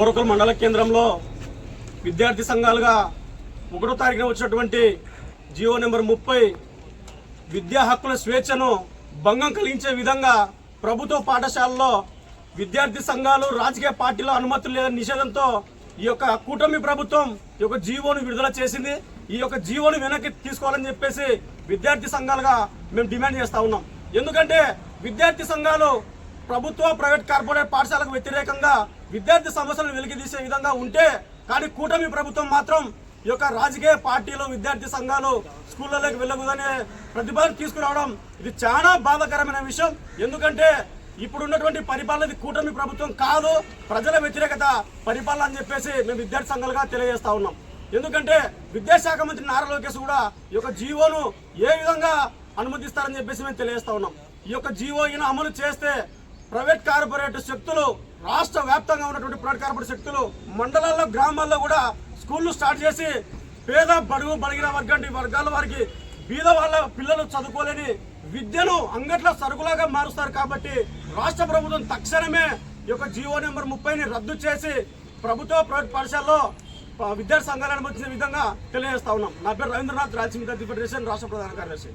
Oracle మండల కేంద్రంలో విద్యార్థి సంఘాలుగా ఒకటో తారీఖున వచ్చినటువంటి జియో నెంబర్ ముప్పై విద్యా హక్కుల స్వేచ్ఛను భంగం కలిగించే విధంగా ప్రభుత్వ పాఠశాలలో విద్యార్థి సంఘాలు రాజకీయ పార్టీల అనుమతులు లేదా నిషేధంతో ఈ యొక్క కూటమి ప్రభుత్వం ఈ యొక్క జీవోను విడుదల చేసింది. ఈ యొక్క జీవోను వెనక్కి తీసుకోవాలని చెప్పేసి విద్యార్థి సంఘాలుగా మేము డిమాండ్ చేస్తా ఉన్నాం. ఎందుకంటే విద్యార్థి సంఘాలు ప్రభుత్వ ప్రైవేట్ కార్పొరేట్ పాఠశాలకు వ్యతిరేకంగా విద్యార్థి సమస్యలను వెలికితీసే విధంగా ఉంటే కానీ కూటమి ప్రభుత్వం మాత్రం ఈ యొక్క రాజకీయ పార్టీలు విద్యార్థి సంఘాలు స్కూళ్ళలోకి వెళ్ళకూడదనే ప్రతిపాదన తీసుకురావడం ఇది చాలా బాధాకరమైన విషయం. ఎందుకంటే ఇప్పుడు ఉన్నటువంటి పరిపాలన కూటమి ప్రభుత్వం కాదు ప్రజల వ్యతిరేకత పరిపాలన అని చెప్పేసి మేము విద్యార్థి సంఘాలుగా తెలియజేస్తా ఉన్నాం. ఎందుకంటే విద్యాశాఖ మంత్రి నారా లోకేష్ కూడా ఈ యొక్క జీవోను ఏ విధంగా అనుమతిస్తారని చెప్పేసి మేము తెలియజేస్తా ఉన్నాం. ఈ యొక్క జీవో ఈయన అమలు చేస్తే ప్రైవేట్ కార్పొరేట్ శక్తులు రాష్ట్ర వ్యాప్తంగా ఉన్నటువంటి ప్రైవేట్ కార్పొరేట్ శక్తులు మండలాల్లో గ్రామాల్లో కూడా స్కూళ్ళు స్టార్ట్ చేసి పేద బడుగు బడిగిన వర్గంటి వర్గాల వారికి బీద వాళ్ళ పిల్లలు చదువుకోలేని విద్యను అంగట్ల సరుకులాగా మారుస్తారు కాబట్టి రాష్ట్ర ప్రభుత్వం తక్షణమే ఈ యొక్క జీవో నెంబర్ ముప్పైని రద్దు చేసి ప్రభుత్వ ప్రైవేట్ పాఠశాలలో విద్యార్థి సంఘాలను అనుమతించిన విధంగా తెలియజేస్తా ఉన్నాం. నా పేరు రవీంద్రనాథ్ రాజసింగ్ ఫెడరేషన్ రాష్ట్ర ప్రధాన కార్యదర్శి.